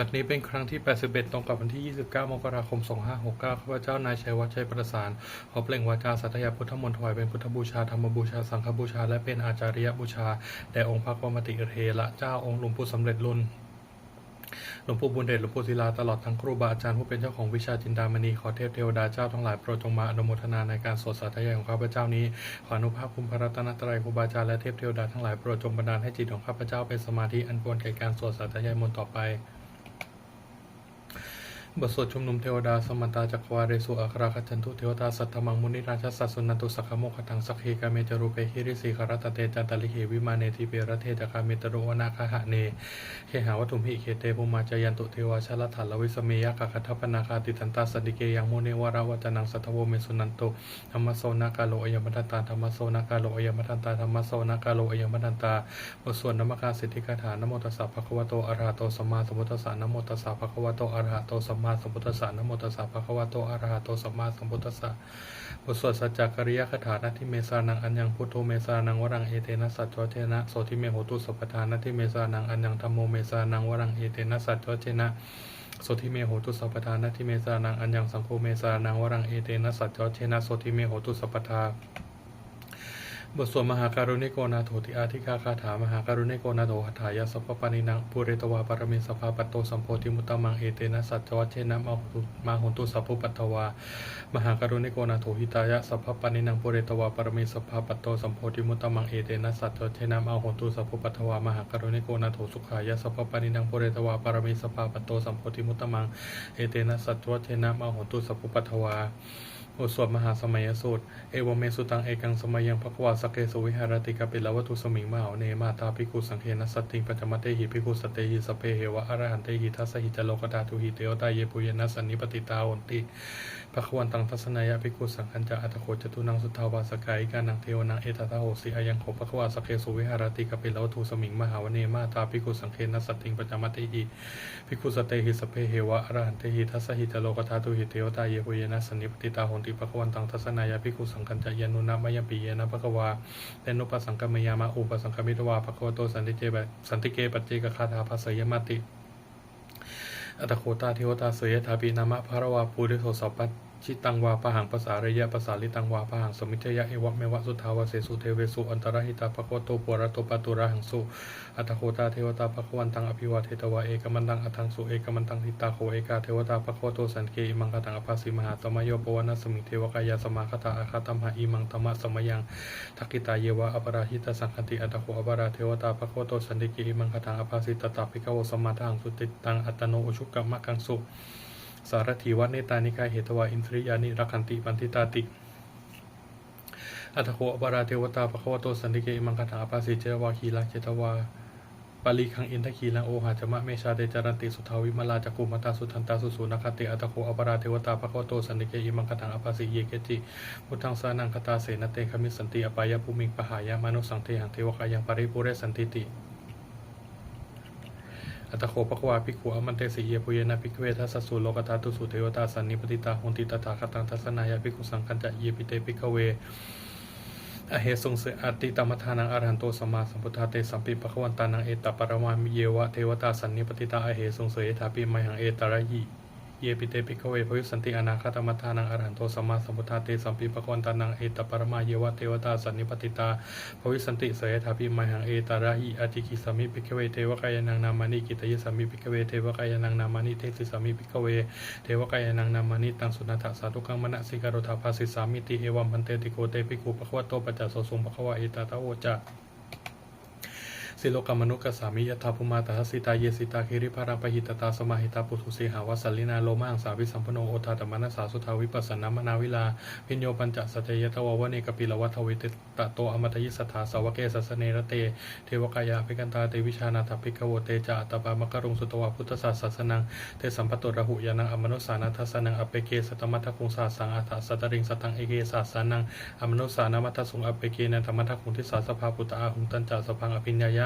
บัดนี้เป็นครั้งที่ 81 ตรงกับวันที่ 29 มกราคม 2569 ข้าพเจ้านายชัยวัฒน์ชัยประสาน ขอเปล่งวาจาสัตยาพุทธมนต์ถวายเป็นพุทธบูชา ธรรมบูชา สังฆบูชา และเป็นอาจาริยบูชา แด่องค์พระกรมติเทระเจ้าองค์หลวงปู่สำเร็จรุ่นหลวงปู่บุญเดชหลวงปู่ศิลาตลอดทั้งครูบาอาจารย์ผู้เป็นเจ้าของวิชาจินดามณีขอเทพเทวดาเจ้าทั้งหลายโปรดจงมาอนุโมทนาในการสวดสาธยายของข้าพเจ้านี้ ขออนุภาพคุณพระรัตนตรัยครูบาอาจารย์และเทพเทวดาทั้งหลายโปรดจงบันดาลให้จิตของข้าพเจ้าเป็นสมาธิอันควรแก่การสวดสาธยายมนต์ต่อไป บทสวดชุมนุมเทวดาสมันตาจักวาเรสุอัคราคจันทุเทวตาสัทธมังมุนิราชสัสสุนันตุสักขโมคตังสักเฮกาเมจรูเปหิริสีคารตเตจันตลิเฮวิมาเนทิเปรเทจคาเมตโรวนาคาหะเนเคหาวัตุมหิเคเตภูมาจายันตุเทวาชลถัลวิสเมยะกะคัทธปนาคาติทันตาสดิเกยังโมเนวราวจนังสัทโวเมสุนันตุธรรมโสนากาโลอยมัตันตาธรรมโสนากาโลอยมัตันตาธรรมโสนากาโลอยมัตันตาบทสวดนมการสิทธิคาถานโมตัสสะภะคะวะโตอะระหะโตสัมมาสัมพุทธัสสะนโมตัสสะภะคะวะโตอะระหะโตสัมมาสัมพุทธัสสะนะโมตัสสะภะคะวะโตอะระหะโตสัมมาสัมพุทธัสสะบทสวดสัจจกริยคาถานาทิเมสานังอัญญังพุทโธเมสานังวรังเอเตนะสัจจเจนะโสทิเมโหตุสัพพทานาทิเมสานังอัญญังธรรมโมเมสานังวรังเอเตนะสัจจเจนะโสทิเมโหตุสัพพทานาทิเมสานังอัญญังสังโฆเมสานังวรังเอเตนะสัจจเจนะโสทิเมโหตุสัพพทา บทสวดมหาการุณิโกนาโถติอาธิกาคาถามหาการุณิโกนาโถหัตถายาสัพปานินังปุเรตวาปรมิสภาปัตโตสัมโพธิมุตตมังเอเตนะสัจจวัชเชนะมาหุมาหุนตุสัพพุปัตวามหาการุณิโกนาโถหิตายะสัพปานินังปุเรตวาปรมิสภาปัตโตสัมโพธิมุตตมังเอเตนะสัจจวัชเชนะมาหุนตุสัพพุปัตวามหาการุณิโกนาโถสุขายะสัพปานินังปุเรตวาปรมิสภาปัตโตสัมโพธิมุตตมังเอเตนะสัจจวัชเชนะมาหุนตุสัพพุปัตวา บทสวดมหาสมัยสูตร เอวเมสุตังเอกังสมัยยังภควาสเกสวิหารติกาปิลวัตุสมิงมหาเนมาตาภิกขุสังเคนัสสตติงปัจมัตเตหิภิกขุสตเตหิสเพเหวะอรหันเตหิทัสสหิจโลกตาทุหิเตโอตาเยปุยนัสสันนิปติตาอนติ ภควันตังทัศนายะภิกขุสังคัญจะอัตโขจตุนังสุทธาวาสกายกานังเทวนังเอตตาโหสิอายังโขภควาสเกสุวิหารติกาปิลวัตุสมิงมหาวเนมาตาภิกขุสังเคนัสติงปัจจมัตเตหิภิกขุสตเตหิสเพเหวะอรหันเตหิทัสสหิจโลกตาตุหิเตโอตาเยปุเยนัสสันนิปติตาโหนติภควันตังทัศนายะภิกขุสังคัญจะยานุนามยปีเยนะภควาและนุปสังกมยามาอุปสังกมิตวาภควโตสันติเจบสันติเกปัจเจกคาถาภาษยมติ อัตโคตาเทวตาเสยถาปีนามะภารวาภูริโสสัพพัชิตังวาปะหังภาษาระยะภาษาลิตังวาปะหังสมิทยะเอวะเมวะสุทาวเสสุเทเวสุอันตรหิตาภควโตปุระโตปตุระหังสุอัตโคตาเทวตาภควันตังอภิวาเทตวาเอกมันตังอัทังสุเอกมันตังทิตาโคเอกาเทวตาภควโตสันเกอิมังคตังอภัสสิมหาตมโยปวนาสมิเทวกายาสมาคตาอาคาตัมหะอิมังตมะสมยังทักิตาเยวะอปราหิตาสังคติอัตโคอปราเทวตาภควโตสันติกิอิมังคตังอภัสสิตตาภิกขวสมมาทังสุติตังอัตโนอุชุกกะมะกังสุ สารถีวัดเนตานิกายเหตวาอินทริยานิรักขันติปันติตาติ อัตโคอปราเทวตาภควโตสันติเกอิมังคตังอภัสสิเจวาคีลาเจตวาปาลีคังอินทคีลังโอหาจมะเมชาเดจารันติสุทาวิมาลาจักุมาตาสุทันตาสุสุนัคติอัตโคอปราเทวตาภควโตสันติเกอิมังคตังอภัสสิเยเกจิพุทธังสานังคตาเสนเตคมิสันติอปายภูมิงปหายามนุสังเทหังเทวกายังปริปุเรสันติติ อัตโคปะควาภิกขุอมันเตสิเยปุเยนะภิกเวทัสสุโลกตาตุสุเทวตาสันนิปติตาหุนติตถาคตังทัสนายาภิกขุสังคัญจะเยปิเตภิกเวอเหสงเสอติตามทานังอรหันโตสัมมาสัมพุทธาเตสัมปิปะควันตานังเอตตปรมามิเยวะเทวตาสันนิปติตาอเหสงเสยถาปิมหังเอตระยิ เยปิเตภิกเวภวิสันติอนาคตมัทานังอรหันโตสัมมาสัมพุทธาเตสัมปิปะคะวันตานังเอตปรมาเยวะเทวตาสันนิปติตาภวิสันติเสยถาพิมหังเอตาระหิอติกิสามิภิกเวเทวกายนังนามานิกิตยสามิภิกเวเทวกายนังนามานิเทสิสามิภิกเวเทวกายนังนามานิตังสุนัตถสาธุกังมณสิการโรธาภาสิสามิติเอวัมพันเตติโกเตปิกุปะควะโตปัจจโสสุงปะควะเอตตาโอจะ สิโลกามนุกัสสามิยถาภูมาตาสิตาเยสิตาคิริภารังปหิตตาสมาหิตาปุถุสีหาวสัลลินาโลมังสาวิสัมปโนโอทาตมนัสสาสุทาวิปัสสนามนาวิลา พิญโยปัญจสัจยตววเนกปิลวัทวิเตตโตอมตยิสถาสาวเกสัสเนระเต เทวกายาภิกันตาเตวิชานาถภิกขโวเตจาอัตตปามกรุงสุตวาพุทธศาสสนังเตสัมปตโตระหุยานังอมนุสานัทสนังอเปเกสตมัทคุงสาสังอัตสัตริงสตังเอเกสาสานังอมนุสานามัทสุงอเปเกนันตมัทคุงทิสาสภาปุตตาหุงตันจาสพังอภิญญายะ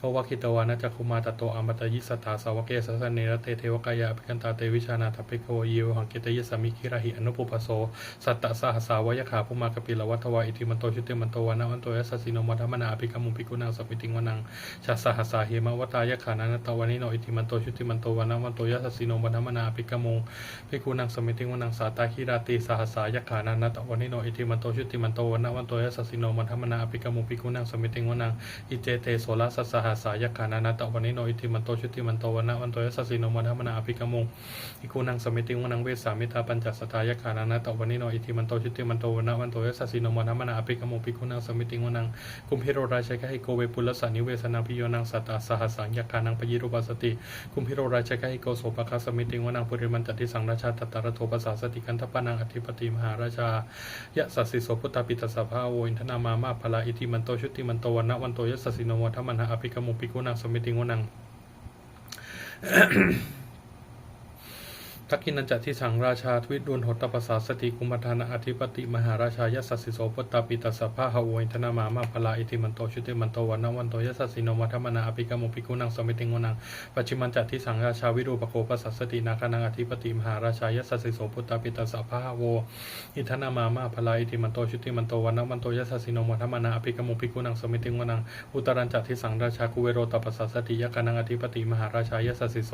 โอวคิตวานะจักคุมาตโตอมตยิสตาสาวเกสัสสเนรเตเทวกายะอภิกันตาเตวิชานาทปิโกเยวหังเกตยสมิคิราหิอนุปุปโสสัตตสหสาวยขาภุมากปิลวัตวาอิติมันโตชุติมันโตวานะวันโตยัสสิโนมัทมนาอภิกมุปิกุนังสมิติงวนังชัสหสาเหมวตายขานันตวานิโนอิติมันโตชุติมันโตวานะวันโตยัสสิโนมัทมนาอภิกมุปิกุนังสมิติงวนังสาตาคิราติสหสายขานันตวานิโนอิติมันโตชุติมันโตวานะวันโตยัสสิโนมัทมนาอภิกมุปิกุนังสมิติงวนังอิเจเตโสลสัสสหสสายขานันตวานิโนอิติมันโตชุติมันโตวานะวันโตยัสสิโนมัทมนาอภิกรรมุปิกุนังสมิติงวนังเวสามิตาปัญจสตายขานันตวานิโนอิติมันโตชุติมันโตวานะวันโตยัสสิโนมัทมนาอภิกรรมุงปิกุนังสมิติงวนังกุมพิโรราชกะหิโกเวปุลสานิเวสนาพิโยนังสัตตาสหัสสังยาคานังปยิรุปัสสติกุมพิโรราชกะหิโกโสปะคาสมิติงวนังปุริมันตติสังราชาตตารโทปัสสาสติกันทปานังอธิปติมหาราชายะสัสสิโสพุตตาปิตสสภาโวอินทนามามาภลาอิติมันโตชุติมันโตวันนะวันโตยสัสสิโนวัฏมันาอภิกรมุปิกุนังสมิติงวนัง ทักกินันจะที่สังราชาทวิดุลหตปสาสติกุมธานาอธิปติมหาราชายสัสสิโสปตตาปิตัสสะภาหาโวอินทนามามาภลาอิติมันโตชุติมันโตวันนวันโตยสัสสิโนวัฏมนาอภิกรรมุปิกุนังสมิติงวนังปัจฉิมันจะที่สังราชาวิรูปโคปัสสตินาคานังอธิปติมหาราชายสัสสิโสปตตาปิตัสสะภาหาโวอินทนามามาภลาอิติมันโตชุติมันโตวันนวันโตยสัสสิโนวัฏมนาอภิกรรมุปิกุนังสมิติงวนังอุตรัญจะที่สังราชากุเวโรตปัสสติยคานังอธิปติมหาราชายัสสิโส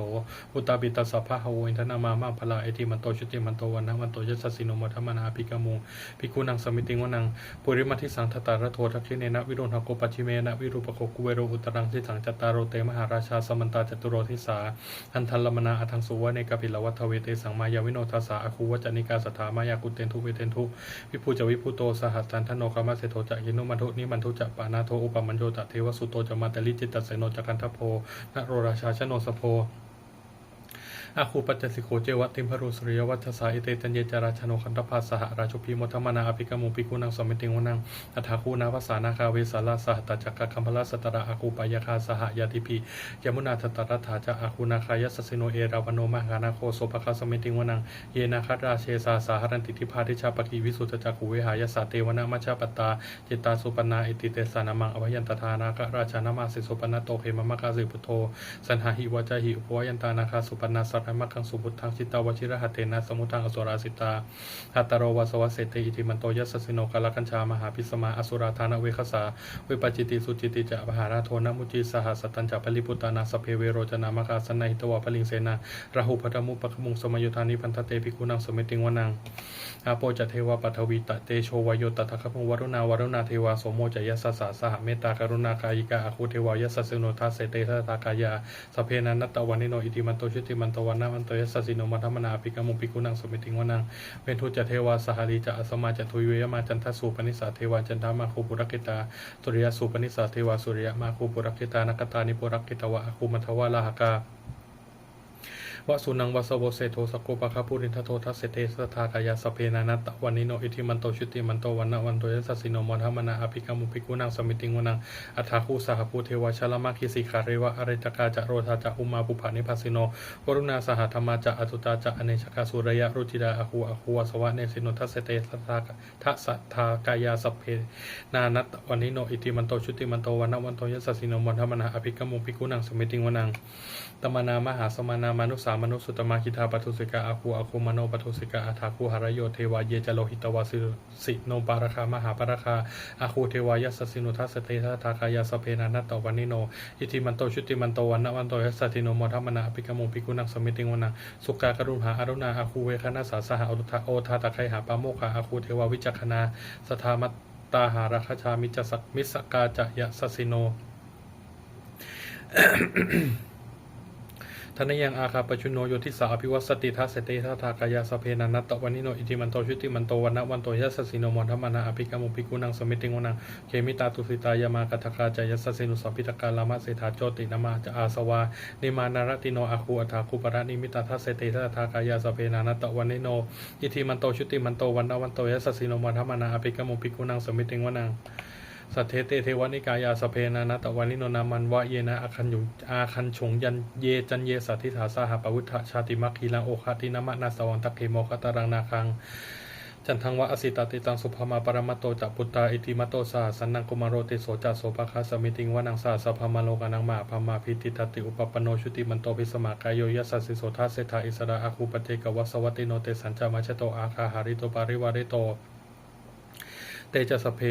อุตาปิตัสสะภาหาโวอินทนามามาภลาอิติมันโตชุติมันโตวันนะวันโตยัสสิโนมัทมนาภิกขมุภิกขุนังสมิติงวนังปุริมัทิสังทตารโททักขิเนนะวิโรหโกปชิเมนะวิรูปโคกุเวโรอุตรังทิสังจตารโรเตมหาราชาสมันตาจตุโรทิสาหันทันลมนาอัทังสุวะเนกปิลวัฏเวเตสังมายาวิโนทัสสะอคูวจนิกาสถามายากุเตนทุเวเตนทุวิภูจวิภูโตสหัสสันทโนคามาเสโทจะยินุมันทุนิมันทุจะปานาโทอุปมัญโยจะเทวสุโตจะมาตลิจิตตเสโนจะกันทโพนโรราชาชโนสโพ อาคูปัจจสิโขเจวะติมพรุสริยวัฏสาอิเตตัญเยจาราชโนคันตภาสหราชุพีมทมนาอภิกมุปิกุนังสมิติงวนังอัฐาคูนาภาษานาคาเวสาลาสหตจักกะคัมพลสตระอาคูปายคาสหยาติพียมุนาทตรัฐาจะอาคูนาคายสสิโนเอราวโนมหานาโคโสภคาสมิติงวนังเยนาคาราเชสาสาหรันติทิพาทิชาปกีวิสุทธจักขุเวหายสาเตวนามัชฌปตตาจิตตาสุปนาอิติเตสานามังอภยันตทานาคราชานามาสิสุปนาโตเขมมะกาสิพุโธสันหาหิวจหิอุปวยันตานาคาสุปนาสรมักขังสุพุทธังชิตาวชิระหัตเตนะสมุทังอสุราสิตาหัตตโรวาสวะเสเตอิติมันโตยัสสิโนกาลกัญชามหาพิสมาอสุราธานเวคสาวิปจจิติสุจิติจะมหาราโทนมุจิสหสตัญจะปริปุตานาสเพเวโรจนามคาสนัยหิตวะพลิงเสนาราหุพัทมุปะขมุงสมยุทานิพันธเตปิกุนังสมิติงวนังอาโปจเทวปัทวีตะเตโชวายโยตถะคพงวรุณาวรุณาเทวาโสโมจยัสสสะสหเมตตากรุณากายิกาอาคูเทวายัสสสิโนทัสเสเตทัตตากายาสเพนันนตวันนิโนอิติมันโตชุติมันโตวันนาอันโตยัสสสิโนมัทมนาภิกมุปิกุนังสมิติงวนังเวนทุจเทวาสหรีจะอสมาจะทุยเวยมาจันทสุปนิสาเทวาจันทามาคูปุรกิตาสุริยสุปนิสาเทวาสุริยมาคูปุรกิตานกตานิปุรกิตวะคูมัทวะลาหกา วสุนังวสโวเสโทสกโกปะคาปุรินทโททัสเสเตสทากายาสเพนานัตตวันนิโนอิทิมันโตชุติมันโตวันนวันโตยัสสิโนมทัมมนาอภิกรรมุปิกุนังสมิติงวนังอัฏฐาคูสหภูเทวชลมาคิสิขาเรวะอริจกาจะโรธาจะอุมาปุภานิพัสิโนวรุณาสหธรรมาจะอตุตาจะอเนชกาสุรยะรุจิดาอคูอคูวสวะเนสิโนทัสเสเตสทาทัสทากายาสเพนานัตวันนิโนอิทิมันโตชุติมันโตวันนวันโตยัสสิโนมทัมมนาอภิกรรมุปิกุนังสมิติงวนังตมนามหาสมานามานุสามนุสุตมาคิทาปทุสิกาอาคูอาคูมโนปทุสิกาอาทาคูหารโยเทวาเยจโลหิตวาสิสิโนปาราคามหาปาราคาอาคูเทวายัสสินุทัสเตทาทากายาสเพนานัตตวันนิโน อิทิมันโตชุติมันโตวันนวันโตยัสสติโนโมทัมนาอภิกรมุปิกุนังสมิติงวนังสุกากรุณหาอารุณาอาคูเวคณาสาสหอุทาโอทาตะไคหาปาโมคาอาคูเทวาวิจักขณาสทามัตตาหาราคชามิจสักมิสกาจะยะสสิโน ทนยังอาคาปชุโนโยทิสาอภิวัสติทัสเตทัทากายาสเพนันนัตตวันิโนอิติมันโตชุติมันโตวันนวันโตยัสสิโนมอนธรรมนาอภิกรรมุปิกุนังสมิติงวนังเคมิตาตุสิตายามากัตถกาจายัสสสินุสพพิตกาลามาเสถาโจตินามาจะอาสวานิมานารติโนอาคูอัฏฐาคูปรานิมิตาทัสเตทัทากายาสเพนันนัตตวันิโนอิติมันโตชุติมันโตวันนวันโตยัสสิโนมอนธรรมนาอภิกรรมุปิกุนังสมิติงวนัง สัทเทเตเทวนิกายาสเพนานะตะวันนิโนนามันวะเยนะอาคันยุอาคันฉงยันเยจันเยสัทธิถาสาหปวุฒชาติมัคคีลังโอคาตินามะนาสวังตักเขโมคตารังนาคังจันทังวะอสิตาติตังสุภมาปรมัตโตจัปุตตาอิติมัตโตสาสันนังกุมารโรติโสจัสโสปคาสมิติงวะนังสาสภมาโลกานังมาพามาพิติตติอุปปนโนชุติมันโตพิสมากายโยยัสสสิโสทัสเสธาอิสระอาคูปเทกวัสสวัติโนเตสัญจามาชโตอาคาหาริโตปาริวาริโต เตจะสเพ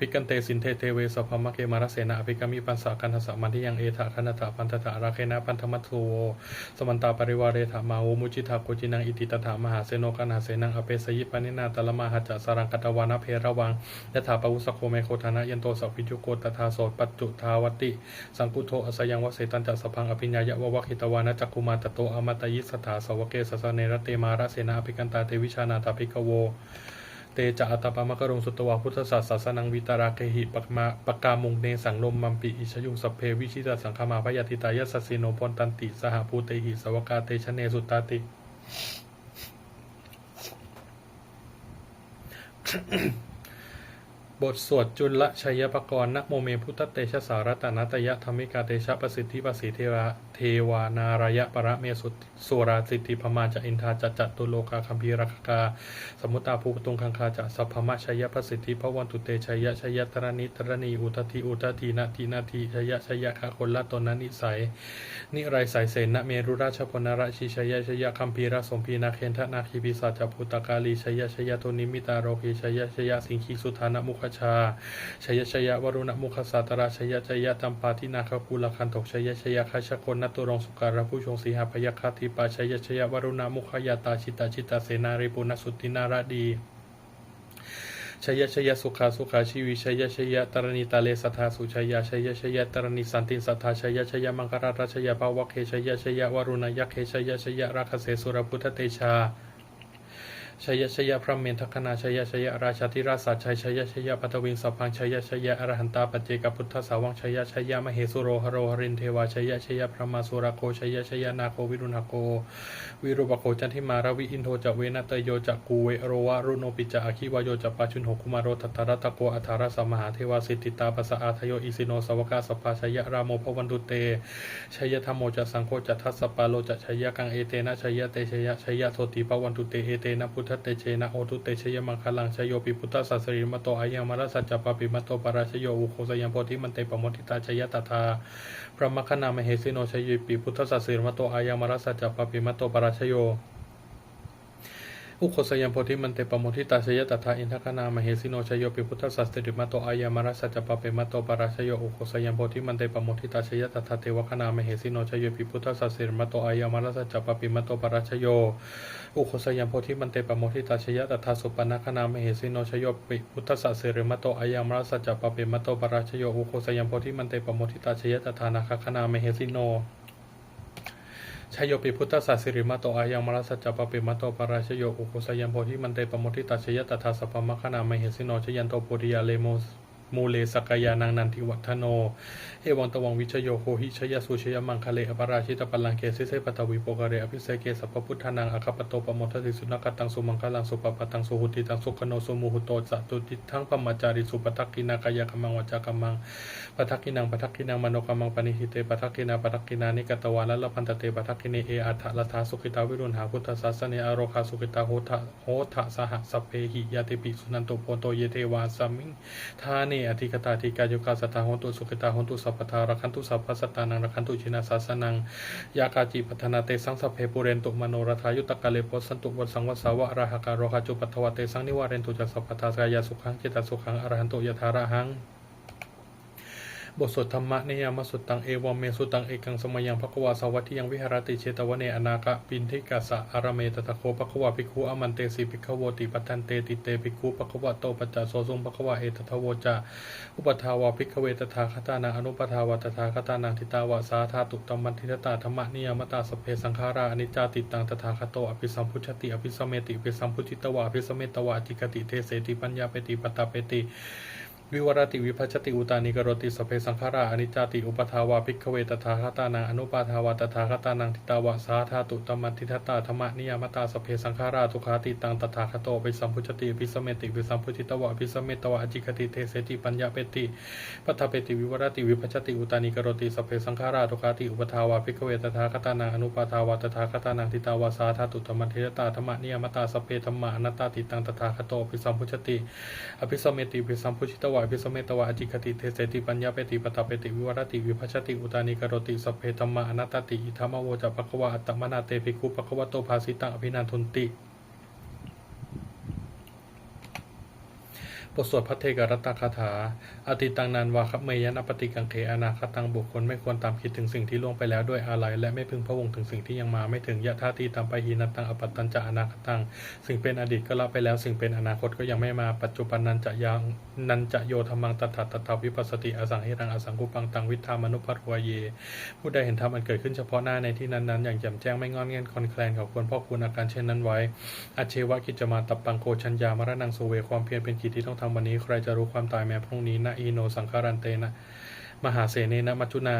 ภิกันเตสินเทเทเวสพมะเกมารเสนาอภิกามิปัสสะกันทสะมันที่ยังเอทะคณตะปันทตะราเคนะปันธมัตโทสมันตาปริวาเรธามาโวมุจิทาโกจินังอิติตถามหาเสโนกันาเสนังอเปสยิปานินาตละมาหัจจสรังกัตวานะเพระวังยถาปวุสโคเมโคธนะยันโตสัพพิจุโกตถาโสปัจจุทาวติสังกุโทอสยังวเสตันจะสพังอภิญญายะวะวะคิตวานะจักุมาตโตอมตยิสถาสวเกสสะเนรเตมาระเสนาอภิกันตาเทวิชานาตาภิกโว เตจะอัตตปามะกรงสุตวาพุทธศาสสนังวิตาราเคหิปกมาปกกามุงเนสังลมมัมปิอิชยุงสพเพวิชิตาสังคมาพยาติตายสสสิโนพนตันติสหภูเตหิสวกาเตชะเนสุตตาติ บทสวดจุลชัยปกรณ์นักโมเมพุทธเตชะสารตนัตยะธรรมิกาเตชะประสิทธิประสิทธิเทวะเทวานารยะปรเมสุสุราสิทธิพมาจะอินทาจะจัตุโลกาคัมภีรักกา สมุตตาภูปตุงคังคาจะสัพพมะชัยประสิทธิพระวันตุเตชัยชัยตรณิตรณีอุทธิอุทธินาทีนาทีชัยชัยคาคนละตนนันิสัย นิไรสายเสนเมรุราชพนราชิชัยชัยคัมภีรสมพีนาเคนทนาคีพิสัจพุตกาลีชัยชัยโทนิมิตาโรคีชัยชัยสิงคีสุธานมุขชาชยชัยวรุณมุขสาตราชยชยตัมปาทินาคกุลคันตกชยชยคชคนนตุรงสุการะผู้ชงสีหพยคาธิปาชยชัยวรุณมุขยาตาชิตาชิตาเสนาริปุณสุตินารดีชยชยสุขาสุขาชีวิชยชยตรณีตาเลสัทธาสุชยชยชยตรณีสันตินสัทธาชยชยมังคาราชยภาวะเคชยชยวรุณยักเคชยชยราคเสสุรพุทธเตชา ชยชยพระเมนทคณาชยชยราชาธิราชสัจชัยชยชยปัตวิงสัพพังชยชยอรหันตาปัจเจกพุทธสาวังชยชยมเหสุโรหโรหรินเทวาชยชยพระมาสุรโคชยชยนาโควิรุณโก วิรุปโคจันทิมารวิอินโทจเวนะเตโยจกูเวโรวะรุโนปิจะอคิวโยจปาชุนหกุมารโรทัตรัตโกอัทารสมหาเทวาสิทติตาปัสสะอาทโยอิสิโนสวกาสปาชยรามโมพวันตุเตชยธรรมโมจสังโฆจทัสสปาโลจชยกังเอเตนะชยเตชยชยโทติปวันตุเตเอเตนะพุทธเตเชนะโอตุเตชยมังคลังชโยปิพุทธสัสริมโตอายังมรสัจจปปิมโตปราชโยอุโคสยัมโพธิมันเตปมติตาชยตถาพระมคณามเหสิโนชยปิพุทธสัสริมโตอายังมรสัจจปปิมโตปราชโย อุโคสยังโพธิมันเตปโมทิตาชยตถาอินทคณามเหสิโนชยโยปิพุทธสัสติมาโตอายามรัสสัจปเปมาโตปราชโยอุโคสยังโพธิมันเตปโมทิตาชยตถาเทวคณามเหสิโนชยโยปิพุทธสัสติมาโตอายามรัสสัจปะปิมาโตปราชโยอุโคสยังโพธิมันเตปโมทิตาชยตถาสุปนคณามเหสิโนชยโยปิพุทธสัสติมาโตอายามรัสสัจปเปมาโตปราชโยอุโคสยังโพธิมันเตปโมทิตาชยตถานาคคณามเหสิโน ชยโยปิพุทธศาสิริมาโตอายังมรสัจจปปิมาโตปราชโยอุคุสยัมโพธิมันเตปโมทิตาชยตถาสพมคณามเหสิโนชยันโตปุริยาเลโม มูเลสกายานังนันทิวัฒโน เอวังตวังวิชโยโคหิชยสุชยมังคะเลอปราชิตปัลังเกสิเสปตวิโปกะเรอภิเสเกสัพพุทธานังอคปโตปมทติสุนักตังสุมังคลังสุปปตังสุหุติตังสุขโนสุมุหุโตสัตุติทั้งปมจาริสุปทักกินากายกมังวจากมังปทักกินังปทักกินังมโนกมังปณิหิเตปทักกินาปทักกินานิกตวาละละพันตเตปทักกิเนเออัฏฐลัทาสุขิตาวิรุณหาพุทธศาสเนอโรคาสุขิตาโหทะโหทะสหสเพหิยาติปิสุนันตุโพโตเยเทวาสัมมิงทาเนอธิกตาธิกายุกาสตาโหตุสุขิตาโหตุสัพพทารัคันตุสัพพสตานังรัคันตุชินาสาสนังยากาจิปัฒนาเตสังสัพเพปุเรนตุมโนรทายุตกะเลปสันตุวัสังวสาวะราหการโรหะจุปัทวเตสังนิวาเรนตุจักสัพพทากายสุขังเจตสุขังอรหันตุยถาระหัง บทสวดธรรมะนิยามสุตตังเอวเมสุตังเอกังสมยังภควาสวัติยังวิหารติเชตวเนอนาคะปินทิกาสะอารเมตตะโคภควาภิกขุอมันเตสีภิกขโวติปัฏฐันเตติเตภิกขุภควะโตปัจจโสสุงภควาเอตทะโวจาอุปทาวาภิกขเวตถาคตานังอนุปทาวาตถาคตานังทิตาวาสาธาตุตมันทิตตาธรรมะนิยามตาสเพสังขาราอนิจจาติตังตถาคโตอภิสัมพุชติอภิสัมเมติอภิสัมพุจิตวะอภิสัมเมตวะอธิกติเทเสติปัญญาเปติปตตาเปติ วิวรติวิพัชติอุตานิกรติสเพสังขาราอนิจจติอุปทาวาภิกขเวตถาคตานังอนุปาทาวาตถาคตานังทิตาวะสาธาตุตมัตติทัตตาธรรมนิยมตาสเพสังขาราทุกขาติตังตถาคโตปิสัมพุชติปิสมเมติปิสัมพุชิตวะปิสมเมตวะอจิคติเทเสติปัญญาเปติปัทเปติวิวรติวิพัชติอุตานิกรติสเพสังขาราทุกขาติอุปทาวาภิกขเวตถาคตานังอนุปาทาวาตถาคตานังทิตาวะสาธาตุตมัตติทัตตาธรรมนิยมตาสเพธรรมะอนัตตาติตังตถาคโตปิสัมพุชติอภิสเมติปิสัมพุชิตวะอภิสมเมตวะอจิคติเทเสติปัญญาเปติปตาเปติวิวรติวิภัชติอุตานิกรติสัพเพธรรมะอนัตติอิธรรมโวจะภควะอัตมนาเตภิกขุภควโตภาสิตังอภินันทุนติ บทสวดพระเทกรัตตคาถา อติตังนันวาคับเมยนปฏิกังเขอนาคตังบุคคลไม่ควรตามคิดถึงสิ่งที่ล่วงไปแล้วด้วยอาลัยและไม่พึงพะวงถึงสิ่งที่ยังมาไม่ถึงยะธาตีตามไปหีนันตังอปัตตัญจะอนาคตัง สิ่งเป็นอดีตก็ละไปแล้ว สิ่งเป็นอนาคตก็ยังไม่มาปัจจุบันนันจะยังนันจะโยธรรมังตถาตถาวิปัสสติอสังหิรังอสังกุปังตังวิธามนุพัทวเยผู้ใดเห็นธรรมอันเกิดขึ้นเฉพาะหน้าในที่นั้นๆอย่างแจ่มแจ้งไม่งอนเงียนคลอนแคลนเขาควรพ่อคุณอาการเช่นนั้นไว้อาเชวะกิจมาตับปังโกชัญญามรณังโสเวความเพียรเป็นกิจที่ต้องทำวันนี้ใครจะรู้ความตายแม้พรุ่งนี้นะอีโนสังขารันเตนะ มหาเสนนะมัจจุนา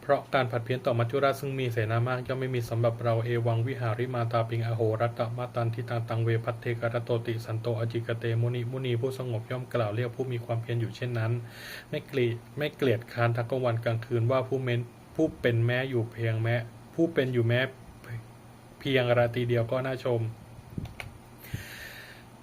เพราะการผัดเพี้ยนต่อมัจจุราชซึ่งมีเสนามากย่อมไม่มีสำหรับเราเอวังวิหาริมาตาปิงอโหรัตตมาตันทิตังตังเวพัตเทกรโตติสันโตอจิกเตมุนิมุนีผู้สงบย่อมกล่าวเรียกผู้มีความเพียรอยู่เช่นนั้น ไม่เกลียดไม่เกลียดค้านทั้งกลางวันกลางคืนว่าผู้เม้นผู้เป็นแม้อยู่เพียงแม้ ผู้เป็นอยู่แม้เพียงราตรีเดียวก็น่าชม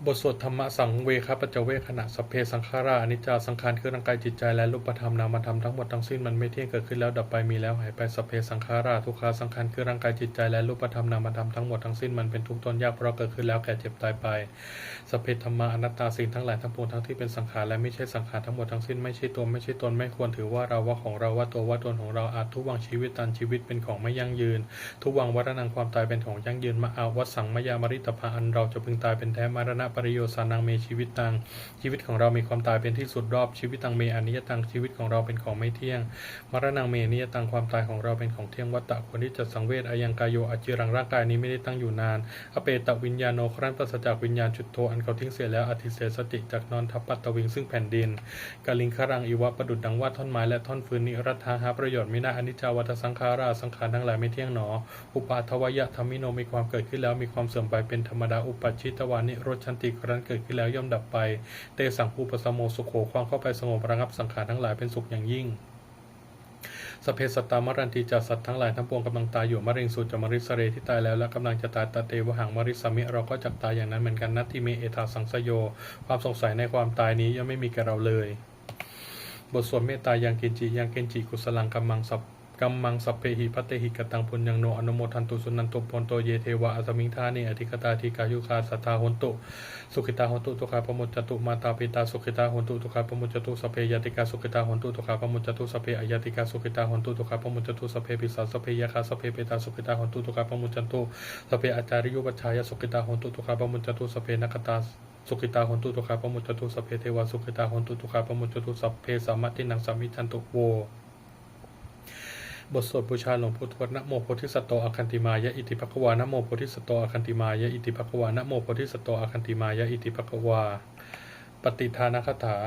บทสวดธรรมะสังเวคปัจเจเวขณะสพเพสังขาราอนิจจาสังขารคือร่างกายจิตใจและรูปธรรมนามธรรมทั้งหมดทั้งสิ้นมันไม่เที่ยงเกิดขึ้นแล้วดับไปมีแล้วหายไปสพเพสังขาราทุกขาสังขารคือร่างกายจิตใจและรูปธรรมนามธรรมทั้งหมดทั้งสิ้นมันเป็นทุกข์ทนยากเพราะเกิดขึ้นแล้วแก่เจ็บตายไปสพเพธรรมะอนัตตาสิ่งทั้งหลายทั้งปวงทั้งที่เป็นสังขารและไม่ใช่สังขารทั้งหมดทั้งสิ้นไม่ใช่ตัวไม่ใช่ตนไม่ควรถือว่าเราว่าของเราว่าตัวว่าตนของเราอาจทุกวังชีวิตตันชีวิตเป็นของไม่ยั่งยืน ทุกวังวัฏนังความตายเป็นของยั่งยืนมาอาวัสังมยามริตภาอันเราจะพึงตายเป็นแท้มรณะปริโยสานังเมชีวิตตัง ชีวิตของเรามีความตายเป็นที่สุดรอบชีวิตตังเมอนิยตังชีวิตของเราเป็นของไม่เที่ยง มรณะเมอนิยตังความตายของเราเป็นของเที่ยงวัตตะควรที่จะสังเวชอายังกายโยอจิรังร่างกายนี้ไม่ได้ตั้งอยู่นาน อเปตวิญญาโนครั้นปราศจากวิญญาณจุดโทอันเขาทิ้งเสียแล้วอธิเสสติจากนอนทับปัตตวิงซึ่งแผ่นดินกาลิงคารังอีวะประดุดดังว่าท่อนไม้และท่อนฟืนนิรัตถาหาประโยชน์ไม่น่าอนิจจาวัฏสังขาราสังขารทั้งหลายไม่เที่ยงหนอ อุปาทวยะธรรมิโนมีความเกิดขึ้นแล้วมีความเสื่อมไปเป็นธรรมดาอุปัชิตวานิโรชันติครั้นเกิดขึ้นแล้วย่อมดับไป เตสังภูปสมโมสุโขความเข้าไปสงบระงับสังขารทั้งหลายเป็นสุขอย่างยิ่งสเพสตามรันติจัสัตว์ทั้งหลายทั้งปวงกำลังตายอยู่มะเร็งสูตรจะมริสเรที่ตายแล้วและกำลังจะตายตาเตวหังมริสมิเราก็จักตายอย่างนั้นเหมือนกันนัตติเมเอธาสังสโย ความสงสัยในความตายนี้ย่อมไม่มีแก่เราเลย บทสวดเมตตายังเกินจิยังเกนจิกุสลังกัมมังสัพ กัมมังสัพเพหิพัตเตหิกตังปุญญังโนอนุโมทันตุสุนันตุปนโตเยเทวะอสมิงธาเนอธิกตาธิกายุคาสัทธาหนตุสุขิตาหนตุตุขาปมุจจตุมาตาปิตาสุขิตาหนตุตุขาปมุจจตุสพเพยติกาสุขิตาหนตุตุขาปมุจจตุสพเพอยติกาสุขิตาหนตุตุขาปมุจจตุสพเพปิสาสพเพยคาสพเพเปตาสุขิตาหนตุตุขาปมุจจตุสพเพอาจาริยุปัชชายสุขิตาหนตุตุขาปมุจจตุสพเพนักตาสุขิตาหนตุตุขาปมุจจตุสพเพเทวาสุขิตาหนตุตุขาปมุจจตุสัพเพสามัตตินังสามิทันตุโว บทสวดบูชาหลวงพุทธวนะโมโพธิสัตโตอคันติมายะอิติภควานะโมโพธิสัตโตอคันติมายะอิติภควานะโมโพธิสัตโตอคันติมายะอิติภควา ปฏิทานคถา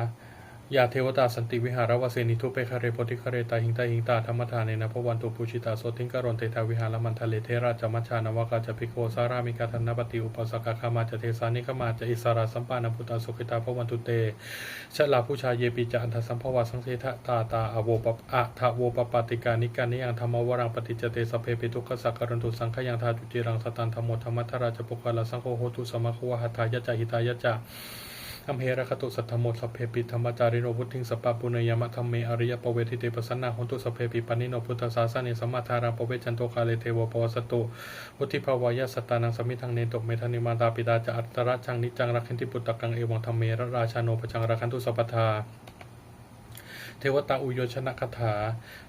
ยาเทวตาสันติวิหารวเสนิทุเปคาเรโพธิคาเรตาหิงตาหิงตาธรรมทานเนนะพวันตุปูชิตาโสติงกรณเตทาวิหารมันทะเลเทราจมัชานวกาจปิโกสารามิกาธนปฏิอุปสกคามาจเทสานิขมาจอิสาราสัมปานพุตาสุขิตาพวันตุเตชะลาผู้ชายเยปิจาอันทสัมภวาสังเสทตาตาอโวปปอะทะโวปปติกานิกานิยังธรรมวรังปฏิจเตสเพปิทุกขสักการันตุสังขยังทาจุจิรังสตันธรรมโมธรรมทราชปุกาลสังโฆโหตุสมะควหัตถายะจาหิตายะจา มเหระคตุสัทธโมสัพเพปิธรรมจาริโนพุทธิงสปปะปุเนยมะธรรมเมอริยปเวทิเตปสันนาหนตุสัพเพปิปันนิโนพุทธศาสนิสัมมาทารังปเวจันโตคาเลเทวปวสตุวุธิภาวายะสตตานังสมิทังเนตกเมธานิมาตาปิตาจะอัตตระชังนิจังรักขันติปุตตะกังเอวังธรรมเมระราชาโนปจังรักขันตุสัพพทา เทวตาอุโยชนะคาถา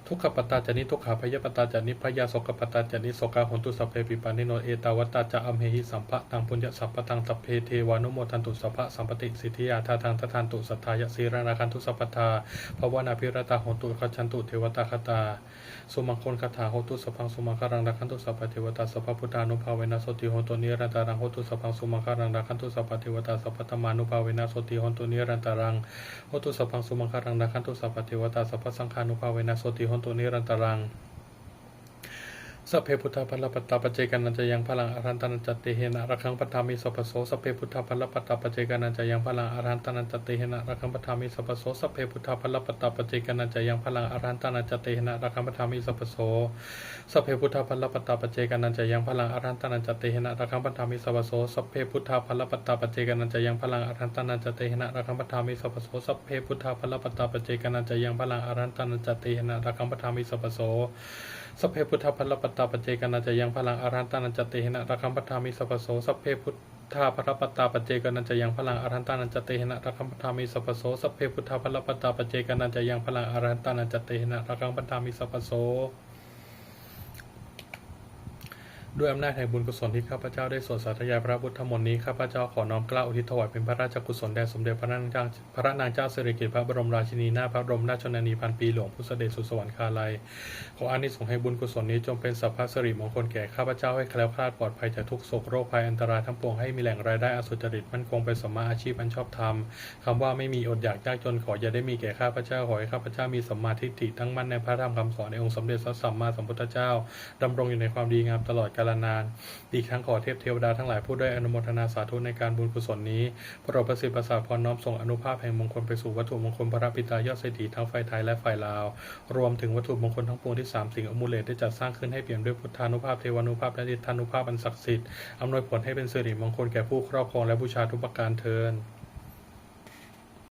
ทุกขปตาจานิทุกขาพยปตาจานิพยาสกปตาจานิสกาหนตุสัพเพปิปานิโนเอตาวตาจะอัมเหหิสัมภะตังปุญญสัพพะตังสัพเพเทวานุโมทันตุสัพพะสัมปติสิทธิยาทาทางททานตุสัทธายะสีรานาคันตุสัพพทาภวนาภิรตาหนตุขจันตุเทวตาคตาสุมังคลคาถาโหตุสัพพังสุมังคารังราคันตุสัพพเทวตาสัพพพุทธานุภาเวนะสติโหตุนิรันตารังโหตุสัพพังสุมังคารังราคันตุสัพพเทวตาสัพพธรรมานุภาเวนะสติโหตุนิรันตารังโหตุสัพพังสุมังคารังราคันตุสัพพเทวตาสัพพสังฆานุภาเวนะโสติหนตุนิรันตรัง สเพพุทธาภลปตาปเจกันันจะยังพลังอรันตันจติเหนะระคังปัทามิสัพโสสเพพุทธาภลปตาปเจกันันจะยังพลังอรันตันจติเหนะระคังปัทามิสัพโสสเพพุทธาภลปตาปเจกันันจะยังพลังอรันตันจติเหนะระคังปัทามิสัพโสสเพพุทธาภลปตาปเจกันันจะยังพลังอรันตันจติเหนะระคังปัทามิสัพโสสเพพุทธาภลปตาปเจกันันจะยังพลังอรันตันจติเหนะระคังปัทามิสัพโสสเพพุทธาภลปตาปเจกันันจะยังพลังอรันตันจติเหนะระคังปัทามิสัพโส สัพเพพุทธพัลปตาปเจกนันจะยังพลังอารันตานันจเตหนะระคัมปทามิสัพโสสัพเพพุทธาพัลปตาปเจกนันจะยังพลังอารันตานันจเตหนะระคัมปทามิสัพโสสัพเพพุทธาพัลปตาปเจกนันจะยังพลังอารันตานันจเตหนะระคัมปทามิสัพพโส ด้วยอำนาจแห่งบุญกุศลที่ข้าพเจ้าได้สวดสาธยายพระพุทธมนต์นี้ข้าพเจ้าขอน้อมกล้าอุทิศถวายเป็นพระราชกุศลแด่สมเด็จพระนางเจ้าพระนางเจ้าสิริกิติ์พระบรมราชินีนาถพระบรมราชชนนีพันปีหลวงผู้เสด็จสู่สวรรคาลัยขออานิสงส์ให้บุญกุศลนี้จงเป็นสัพพะสิริมงคลแก่ข้าพเจ้าให้แคล้วคลาดปลอดภัยจากทุกโศกโรคภัยอันตรายทั้งปวงให้มีแหล่งรายได้อสุจริตมั่นคงเป็นสมมาอาชีพอันชอบธรรมคำว่าไม่มีอดอยากยากจนขออย่าได้มีแก่ข้าพเจ้าขอให้ข้าพเจ้ามีสัมมาทิฏฐิตั้งมั่นในพระธรรมคำสอนในองค์สมเด็จพระสัมมาสัมพุทธเจ้าดำรงอยู่ในความดีงามตลอดกาลนาน อีกทั้งขอเทพเทวดาทั้งหลายผู้ได้อนุโมทนาสาธุในการบุญกุศลนี้โปรดประสิทธิ์ประสาพรน้อมส่งอนุภาพแห่งมงคลไปสู่วัตถุมงคลพระปิตายอดเศรษฐีทั้งฝ่ายไทยและฝ่ายลาว รวมถึงวัตถุมงคลทั้งปวงที่สามสิ่งอมูลเลตได้จัดสร้างขึ้นให้เปี่ยมด้วยพุทธานุภาพเทวานุภาพและฤทธานุภาพอันศักดิ์สิทธิ์อำนวยผลให้เป็นสิริมงคลแก่ผู้ครอบครองและบูชาทุกประการเทิน